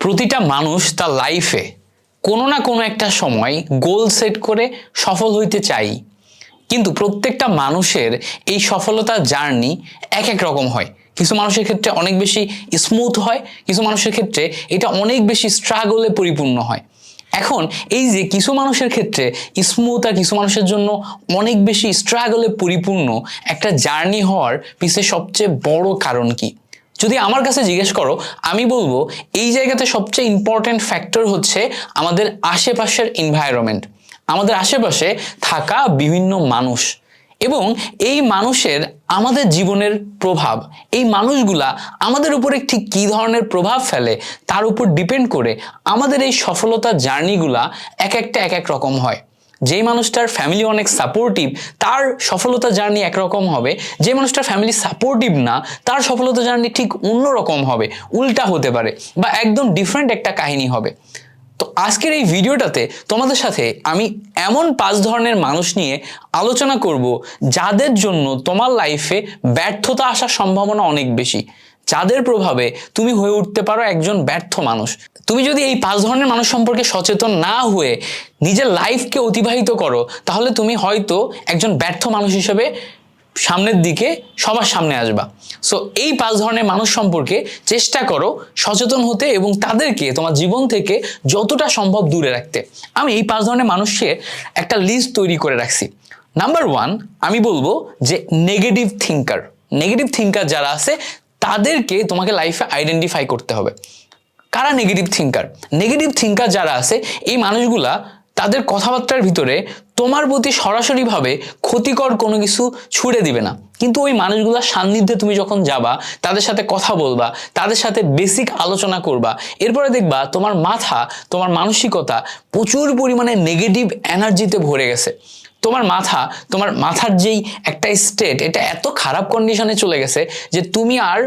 প্রতিটা মানুষ তার লাইফে কোনো না কোনো একটা সময় গোল সেট করে সফল হইতে চাই। কিন্তু প্রত্যেকটা মানুষের এই সফলতার জার্নি এক এক রকম হয়। কিছু মানুষের ক্ষেত্রে অনেক বেশি স্মুথ হয়, কিছু মানুষের ক্ষেত্রে এটা অনেক বেশি স্ট্রাগলে পরিপূর্ণ হয়। এখন এই যে কিছু মানুষের ক্ষেত্রে স্মুথ আর কিছু মানুষের জন্য অনেক বেশি স্ট্রাগলে পরিপূর্ণ একটা জার্নি হওয়ার পিছে সবচেয়ে বড় কারণ কি? যদি আমার কাছে জিজ্ঞেস করো, আমি বলব এই জায়গাতে সবচেয়ে ইম্পর্ট্যান্ট ফ্যাক্টর হচ্ছে আমাদের আশেপাশের এনভায়রনমেন্ট আমাদের আশেপাশে থাকা বিভিন্ন মানুষ। এবং এই মানুষের আমাদের জীবনের প্রভাব, এই মানুষগুলা আমাদের উপরে ঠিক কী ধরনের প্রভাব ফেলে, তার উপর ডিপেন্ড করে আমাদের এই সফলতার জার্নিগুলা এক একটা, এক এক রকম হয়। যেই মানুষটার ফ্যামিলি অনেক সাপোর্টিভ তার সফলতা জার্নি একরকম হবে। যে মানুষটার ফ্যামিলি সাপোর্টিভ না, তার সফলতা জার্নি ঠিক অন্যরকম হবে, উল্টা হতে পারে বা একদম ডিফারেন্ট একটা কাহিনী হবে। তো আজকের এই ভিডিওটাতে তোমাদের সাথে আমি এমন পাঁচ ধরনের মানুষ নিয়ে আলোচনা করব, যাদের জন্য তোমার লাইফে ব্যর্থতা আসার সম্ভাবনা অনেক বেশি। যাদের প্রভাবে তুমি হয়ে উঠতে পারো একজন ব্যর্থ মানুষ। তুমি যদি এই পাঁচ ধরনের মানুষ সম্পর্কে সচেতন না হয়ে নিজের লাইফকে অতিবাহিত করো, তাহলে তুমি হয়তো একজন ব্যর্থ মানুষ হিসেবে সামনের দিকে সবার সামনে আসবা। সো এই পাঁচ ধরনের মানুষ সম্পর্কে চেষ্টা করো সচেতন হতে এবং তাদেরকে তোমার জীবন থেকে যতটা সম্ভব দূরে রাখতে। আমি এই পাঁচ ধরনের মানুষের একটা লিস্ট তৈরি করে রাখছি। নাম্বার ওয়ান আমি বলব যে নেগেটিভ থিঙ্কার নেগেটিভ থিঙ্কার যারা আছে তাদেরকে তোমাকে লাইফে আইডেন্টিফাই করতে হবে। কারা নেগেটিভ থিঙ্কার নেগেটিভ থিঙ্কার যারা আছে, এই মানুষগুলা তাদের কথাবার্তার ভিতরে তোমার প্রতি সরাসরিভাবে ক্ষতিকর কোনো কিছু ছুড়ে দিবে না। কিন্তু ওই মানুষগুলোর সান্নিধ্যে তুমি যখন যাবা, তাদের সাথে কথা বলবা, তাদের সাথে বেসিক আলোচনা করবা, এরপরে দেখবা তোমার মাথা, তোমার মানসিকতা প্রচুর পরিমাণে নেগেটিভ এনার্জিতে ভরে গেছে। তোমার মাথা, তোমার মাথার যেই একটা স্টেট এটা এত খারাপ কন্ডিশনে চলে গেছে যে তুমি আর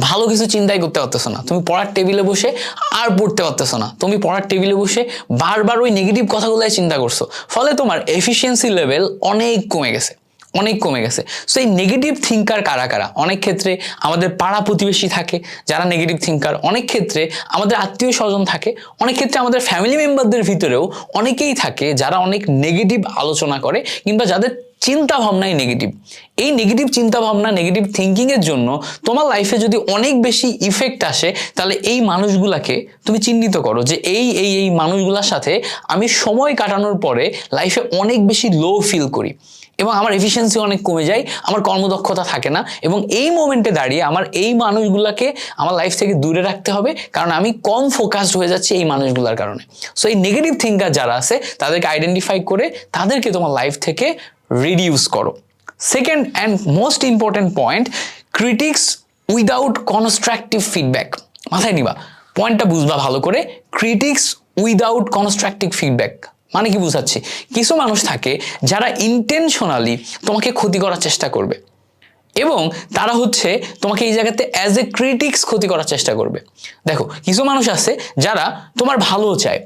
ভালো কিছু চিন্তাই করতে পারতেছো না। তুমি পড়ার টেবিলে বসে আর পড়তে পারতেছো না। তুমি পড়ার টেবিলে বসে বারবার ওই নেগেটিভ কথাগুলোই চিন্তা করছ। ফলে তোমার এফিসিয়েন্সি লেভেল অনেক কমে গেছে। অনেক কমে গেছে। সো এই নেগেটিভ থিঙ্কার কারা কারা? অনেক ক্ষেত্রে আমাদের পাড়া প্রতিবেশী থাকে, যারা নেগেটিভ থিঙ্কার অনেক ক্ষেত্রে আমাদের আত্মীয় স্বজন থাকে, অনেক ক্ষেত্রে আমাদের ফ্যামিলি মেম্বারদের ভিতরেও অনেকেই থাকে যারা অনেক নেগেটিভ আলোচনা করে কিংবা যাদের চিন্তা ভাবনাই নেগেটিভ এই নেগেটিভ চিন্তা ভাবনা নেগেটিভ থিঙ্কিংয়ের জন্য তোমার লাইফে যদি অনেক বেশি ইফেক্ট আসে, তাহলে এই মানুষগুলাকে তুমি চিহ্নিত করো যে এই এই এই মানুষগুলোর সাথে আমি সময় কাটানোর পরে লাইফে অনেক বেশি লো ফিল করি। এবং আমার এফিসিয়েন্সি অনেক কমে যায়, আমার কর্মদক্ষতা থাকে না এবং এই মোমেন্টে দাঁড়িয়ে আমার এই মানুষগুলোকে আমার লাইফ থেকে দূরে রাখতে হবে, কারণ আমি কম ফোকাসড হয়ে যাচ্ছি এই মানুষগুলোর কারণে। সো এই নেগেটিভ থিঙ্কার যারা আছে, তাদেরকে আইডেন্টিফাই করে তাদেরকে তোমার লাইফ থেকে রিডিউস করো। Second and most important point critics without constructive feedback মাথায় নিবা পয়েন্টটা বুঝবা ভালো করে ক্রিটিক্স উইদাউট কনস্ট্রাকটিভ ফিডব্যাক মানে কি বুঝাচ্ছি? কিছু মানুষ থাকে যারা ইন্টেনশনালি তোমাকে ক্ষতি করার চেষ্টা করবে। এবং তারা হচ্ছে তোমাকে এই জায়গাতে অ্যাজ এ ক্রিটিক্স ক্ষতি করার চেষ্টা করবে। দেখো, কিছু মানুষ আছে যারা তোমার ভালো চায়।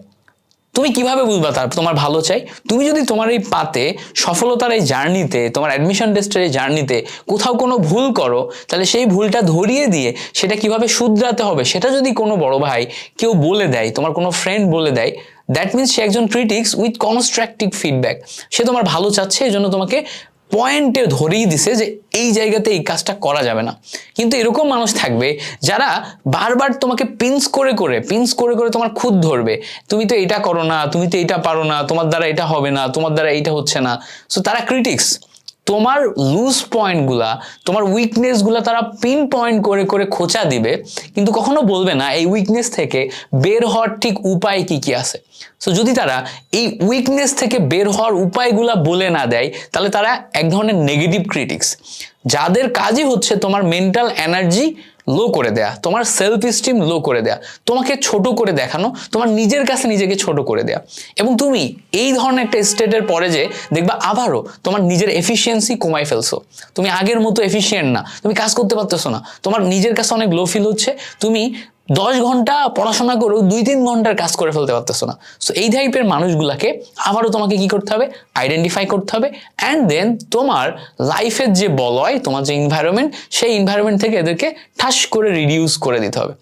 তুমি কীভাবে বুঝবা তার তোমার ভালো চাই? তুমি যদি তোমার এই পাতে সফলতার এই জার্নিতে, তোমার অ্যাডমিশন টেস্টের এই জার্নিতে কোথাও কোনো ভুল করো, তাহলে সেই ভুলটা ধরিয়ে দিয়ে সেটা কীভাবে শুধরাতে হবে, সেটা যদি কোনো বড় ভাই কেউ বলে দেয়, তোমার কোনো ফ্রেন্ড বলে দেয় দ্যাট মিনস সে একজন ক্রিটিক্স উইথ কনস্ট্রাকটিভ ফিডব্যাক সে তোমার ভালো চাচ্ছে এই জন্য তোমাকে পয়েন্টে ধরেই দিছে যে এই জায়গাতে এই কাজটা করা যাবে না। কিন্তু এরকম মানুষ থাকবে যারা বারবার তোমাকে পিন্স করে করে পিন্স করে করে তোমার খুদ ধরবে। তুমি তো এটা করো না, তুমি তো এটা পারো না, তোমার দ্বারা এটা হবে না, তোমার দ্বারা এইটা হচ্ছে না। সো তারা ক্রিটিক্স তোমার লুজ পয়েন্টগুলা তোমার উইকনেসগুলো তারা পিন পয়েন্ট করে করে খোঁচা দিবে, কিন্তু কখনো বলবে না এই উইকনেস থেকে বের হওয়ার ঠিক উপায় কি কি আছে? সো যদি তারা এই উইকনেস থেকে বের হওয়ার উপায়গুলা বলে না দেয়, তাহলে তারা এক ধরনের নেগেটিভ ক্রিটিক্স যাদের কাজই হচ্ছে তোমার মেন্টাল এনার্জি লো করে দেয়া, তোমার সেলফ স্টিম লো করে দেয়া, তোমাকে ছোট করে দেখানো, তোমার নিজের কাছে নিজেকে ছোট করে দেয়া। এবং তুমি এই ধরনের একটা স্টেটের পরে যে দেখবা আবারও তোমার নিজের এফিসিয়েন্সি কমাই ফেলছো। তুমি আগের মতো এফিসিয়েন্ট না, তুমি কাজ করতে পারতেছো না, তোমার নিজের কাছে অনেক লো ফিল হচ্ছে, তুমি দশ ঘণ্টা পড়াশোনা করেও দুই তিন ঘণ্টার কাজ করে ফেলতে পারতেছো না। সো এই টাইপের মানুষগুলাকে আবারও তোমাকে কি করতে হবে? আইডেন্টিফাই করতে হবে। অ্যান্ড দেন তোমার লাইফের যে বলয়, তোমার যে ইনভায়রনমেন্ট সেই ইনভায়রনমেন্ট থেকে এদেরকে ঠাস করে রিডিউস করে দিতে হবে।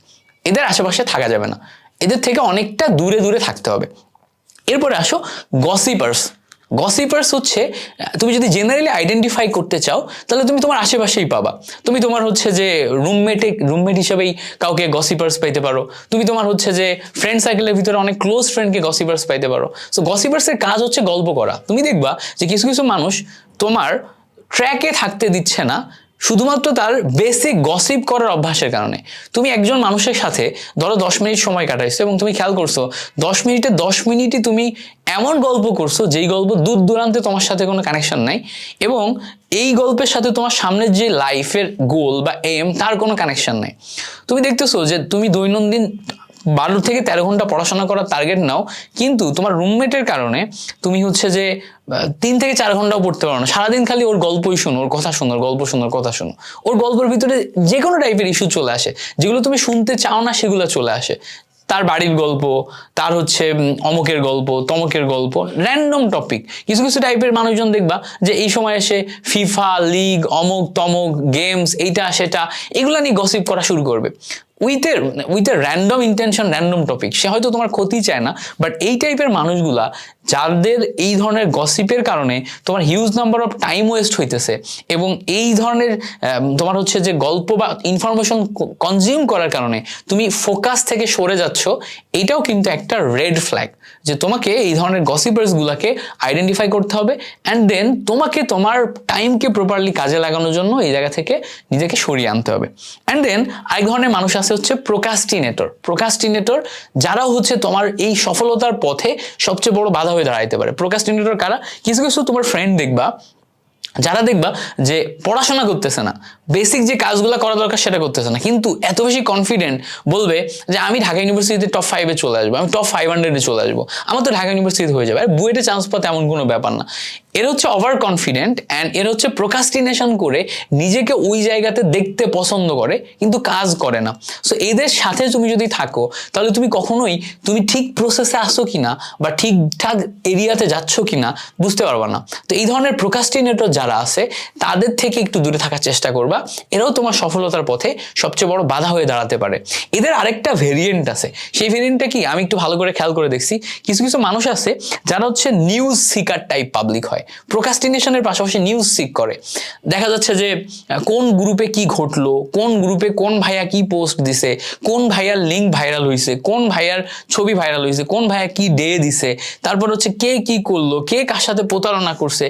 এদের আশেপাশে থাকা যাবে না। এদের থেকে অনেকটা দূরে দূরে থাকতে হবে। এরপরে আসো গসিপার্স গসিপার্স হচ্ছে, তুমি যদি জেনারেলি আইডেন্টিফাই করতে চাও, তাহলে তুমি তোমার আশেপাশেই পাবা। তুমি তোমার হচ্ছে যে রুমমেটে রুমমেট হিসেবেই কাউকে গসিপার্স পাইতে পারো। তুমি তোমার হচ্ছে যে ফ্রেন্ড সার্কেলের ভিতরে অনেক ক্লোজ ফ্রেন্ডকে গসিপার্স পাইতে পারো। সো গসিপার্সের কাজ হচ্ছে গল্প করা। তুমি দেখবা যে কিছু কিছু মানুষ তোমার ট্র্যাকে থাকতে দিচ্ছে না শুধুমাত্র তার বেসিক গসিপ করার অভ্যাসের কারণে। তুমি একজন মানুষের সাথে, ধরো দশ মিনিট সময় কাটাইছো এবং তুমি খেয়াল করছ, দশ মিনিটে দশ মিনিটই তুমি এমন গল্প করছ, যেই গল্প দূর দূরান্তে তোমার সাথে কোনো কানেকশন নাই এবং এই গল্পের সাথে তোমার সামনের যে লাইফের গোল বা এম তার কোনো কানেকশন নাই। তুমি দেখতেছো যে তুমি দৈনন্দিন বারো থেকে তেরো ঘণ্টা পড়াশোনা করার টার্গেট নাও। কিন্তু তোমার রুমমেটের কারণে তুমি হচ্ছে যে তিন থেকে চার ঘন্টাও পড়তে পারো না। সারাদিন খালি ওর গল্পই শোনো, ওর কথা শোনো, ওর গল্প শোনো কথা শোনো। ওর গল্পের ভিতরে যে কোনো টাইপের ইস্যু চলে আসে। যেগুলো তুমি শুনতে চাও না, সেগুলো চলে আসে। তার বাড়ির গল্প, তার হচ্ছে অমকের গল্প, তমকের গল্প র্যান্ডম টপিক কিছু কিছু টাইপের মানুষজন দেখবা যে এই সময় এসে ফিফা লিগ অমক, তমক গেমস এইটা, সেটা, এগুলা নিয়ে গসিপ করা শুরু করবে। With a with a random intention random topic সে হয়তো তোমার ক্ষতি চায় না বাট এই টাইপের মানুষগুলা যাদের এই ধরনের গসিপের কারণে তোমার huge number of time waste হইতেছে এবং এই ধরনের আম, তোমার হচ্ছে যে গল্প বা ইনফরমেশন কনজিউম করার কারণে তুমি ফোকাস থেকে সরে যাচ্ছ এটাও কিন্তু একটা রেড ফ্ল্যাগ যে তোমাকে এই ধরনের গসিপার্স গুলাকে আইডেন্টিফাই করতে হবে অ্যান্ড দেন তোমাকে তোমার টাইমকে প্রপারলি কাজে লাগানোর জন্য এই জায়গা থেকে নিজেকে সরিয়ে আনতে হবে অ্যান্ড দেন আরেক ধরনের মানুষ আছে হচ্ছে প্রোকাস্টিনেটর প্রোকাস্টিনেটর যারা হচ্ছে তোমার এই সফলতার পথে সবচেয়ে বড় বাধা হয়ে দাঁড়াইতে পারে। প্রোকাস্টিনেটর কারা? কিছু কিছু তোমার ফ্রেন্ড দেখবা, যারা দেখবা যে পড়াশোনা করতেছে না বেসিক যে কাজগুলো করা দরকার সেটা করতেছে না, কিন্তু এত বেশি কনফিডেন্ট বলবে যে আমি ঢাকা ইউনিভার্সিটিতে টপ ফাইভে চলে আসব, আমি টপ ফাইভ হান্ড্রেডে চলে আসব। আমার তো ঢাকা ইউনিভার্সিটি হয়ে যাবে, আর বুয়েটে চান্স পাতে এমন কোনো ব্যাপার না। এর হচ্ছে ওভার কনফিডেন্ট অ্যান্ড এর হচ্ছে প্রোকাস্টিনেশন করে নিজেকে ওই জায়গাতে দেখতে পছন্দ করে, কিন্তু কাজ করে না। সো এদের সাথে তুমি যদি থাকো, তাহলে তুমি কখনোই, তুমি ঠিক প্রসেসে আসো কিনা বা ঠিকঠাক এরিয়াতে যাচ্ছ কিনা বুঝতে পারবা না। তো এই ধরনের প্রোকাস্টিনেটর যারা আছে, তাদের থেকে একটু দূরে থাকার চেষ্টা করবা। এরাও তোমার সফলতার পথে সবচেয়ে বড় বাধা হয়ে দাঁড়াতে পারে। এদের আরেকটা ভেরিয়েন্ট আছে। সেই ভেরিয়েন্টটা কি? আমি একটু ভালো করে খেয়াল করে দেখছি। কিছু কিছু মানুষ আছে, যারা হচ্ছে নিউজ সিকার টাইপ পাবলিক হয়। প্রোকাস্টিনেশনের পাশাপাশি নিউজ সিক করে। দেখা যাচ্ছে যে, কোন গ্রুপে কি ঘটলো, কোন গ্রুপে কোন ভাইয়া কি পোস্ট দিছে, কোন ভাইয়ার লিঙ্ক ভাইরাল হয়েছে কোন ভাইয়ার ছবি ভাইরাল হয়েছে কোন ভাইয়া কি ডে দিছে, তারপর হচ্ছে কে কি করল, কে কার সাথে প্রতারণা করছে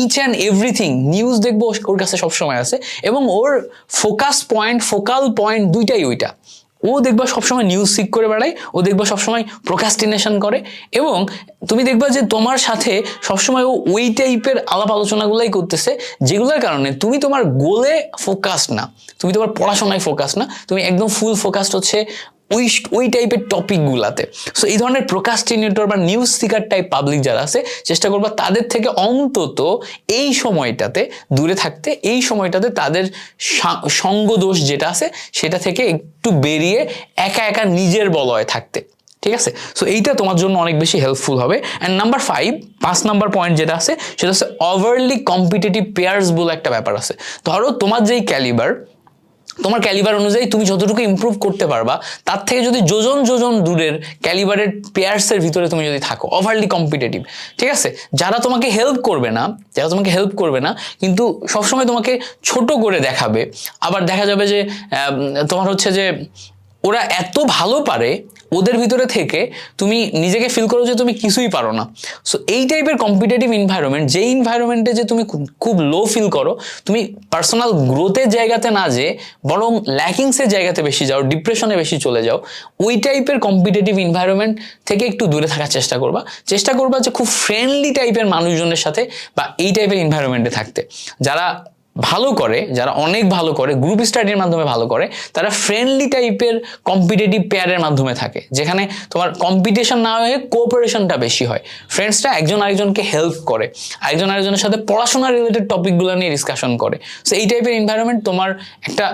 ইচ অ্যান্ড এভরিথিং নিউজ দেখব ওর কাছে সবসময় আছে এবং ওর ফোকাস পয়েন্ট ফোকাল পয়েন্ট দুইটাই ওইটা। ও দেখবা সবসময় নিউজ সিক করে বেড়ায়, ও দেখবা সবসময় প্রোকাস্টিনেশন করে এবং তুমি দেখবা যে তোমার সাথে সবসময় ও ওই টাইপের আলাপ আলোচনাগুলাই করতেছে, যেগুলোর কারণে তুমি তোমার গোলে ফোকাস না। তুমি তোমার পড়াশোনায় ফোকাস না। তুমি একদম ফুল ফোকাসড হচ্ছে ওই ওই টাইপের টপিকগুলাতে সো এই ধরনের প্রোকাস্টিনেটর বা নিউজ সিকার টাইপ পাবলিক যারা আছে, চেষ্টা করবা তাদের থেকে অন্তত এই সময়টাতে, দূরে থাকতে, এই সময়টাতে তাদের সা- সঙ্গ যেটা আছে, সেটা থেকে একটু বেরিয়ে একা একা নিজের বলয়ে থাকতে। ঠিক আছে? সো এইটা তোমার জন্য অনেক বেশি হেল্পফুল হবে। অ্যান্ড নাম্বার ফাইভ পাঁচ নাম্বার পয়েন্ট যেটা আছে, সেটা হচ্ছে ওভারলি কম্পিটিটিভ পেয়ার্স বলে একটা ব্যাপার আছে। ধরো তোমার যেই ক্যালিবার তোমার ক্যালিবার অনুযায়ী তুমি যতটুকু ইম্প্রুভ করতে পারবা, তার থেকে যদি যোজন যোজন দূরের ক্যালিবারের পেয়ার্সের ভিতরে তুমি যদি থাকো ওভারলি কম্পিটেটিভ ঠিক আছে? যারা তোমাকে হেল্প করবে না, যারা তোমাকে হেল্প করবে না, কিন্তু সবসময় তোমাকে ছোট করে দেখাবে, আবার দেখা যাবে যে তোমার হচ্ছে যে ওরা এত ভালো পারে ওদের ভিতরে থেকে তুমি নিজেকে ফিল করো যে তুমি কিছুই পারো না। সো এই টাইপের কম্পিটিটিভ ইনভায়রনমেন্ট যে ইনভায়রনমেন্টে যে তুমি খুব- লো ফিল করো, তুমি পার্সোনাল গ্রোথের জায়গাতে না যে বরং ল্যাকিংসের জায়গাতে বেশি যাও ডিপ্রেশনে বেশি চলে যাও, ওই টাইপের কম্পিটিটিভ ইনভায়রনমেন্ট থেকে একটু দূরে থাকার চেষ্টা করবা। চেষ্টা করবা যে খুব ফ্রেন্ডলি টাইপের মানুষজনের সাথে বা এই টাইপের ইনভায়রনমেন্টে থাকতে। যারা ভালো করে, যারা অনেক ভালো করে গ্রুপ স্টাডির মাধ্যমে ভালো করে, তারা ফ্রেন্ডলি টাইপের কম্পিটেটিভ পেয়ারের মাধ্যমে থাকে। যেখানে তোমার কম্পিটিশন না হয়ে কোঅপারেশনটা বেশি হয়। ফ্রেন্ডসটা একজন আরেকজনকে হেল্প করে, আরেকজন আরেকজনের সাথে পড়াশোনা রিলেটেড টপিকগুলো নিয়ে ডিসকাশন করে। সো এই টাইপের এনভায়রনমেন্ট তোমার একটা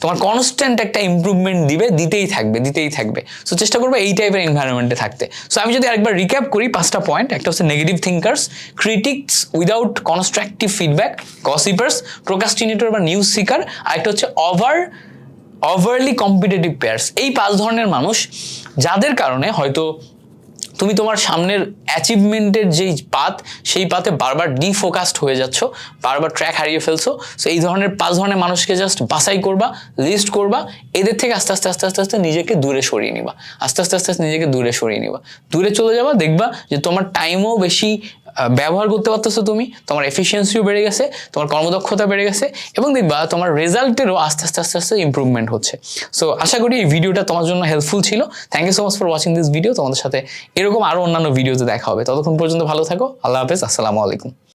তোমার কনস্ট্যান্ট একটা ইমপ্রুভমেন্ট দিবে দিতেই থাকবে দিতেই থাকবে। সো চেষ্টা করবে এই টাইপের এনভায়রনমেন্টে থাকতে। সো আমি যদি আরেকবার রিক্যাপ করি পাঁচটা পয়েন্ট একটা হচ্ছে negative thinkers critics without constructive feedback gossipers procrastinator বা নিউজ সিকার আর একটা হচ্ছে ওভার ওভারলি কম্পিটিটিভ পেয়ার্স এই পাঁচ ধরনের মানুষ যাদের কারণে হয়তো তুমি তোমার সামনের অ্যাচিভমেন্টের যেই পাত, সেই পাতে বারবার ডিফোকাসড হয়ে যাচ্ছ, বারবার ট্র্যাক হারিয়ে ফেলছো। সো এই ধরনের পাঁচ ধরনের মানুষকে জাস্ট বাসাই করবা লিস্ট করবা, এদের থেকে আস্তে আস্তে আস্তে আস্তে আস্তে নিজেকে দূরে সরিয়ে নিবা। আস্তে আস্তে আস্তে আস্তে নিজেকে দূরে সরিয়ে নিবা। দূরে চলে যাবা, দেখবা যে তোমার টাইমও বেশি ব্যবহার করতে পারতেছো তুমি, তোমার এফিসিয়েন্সিও বেড়ে গেছে, তোমার কর্মদক্ষতা বেড়ে গেছে, এবং দেখবা তোমার রেজাল্টেরও আস্তে আস্তে আস্তে আস্তে ইম্প্রুভমেন্ট হচ্ছে। সো আশা করি এই ভিডিওটা তোমার জন্য হেল্পফুল ছিল। Thank you so much for watching this video তোমাদের সাথে এরকম আরও অন্যান্য ভিডিওতে দেখা হবে। ততক্ষণ পর্যন্ত ভালো থাকো। আল্লাহ হাফেজ। আসসালামু আলাইকুম।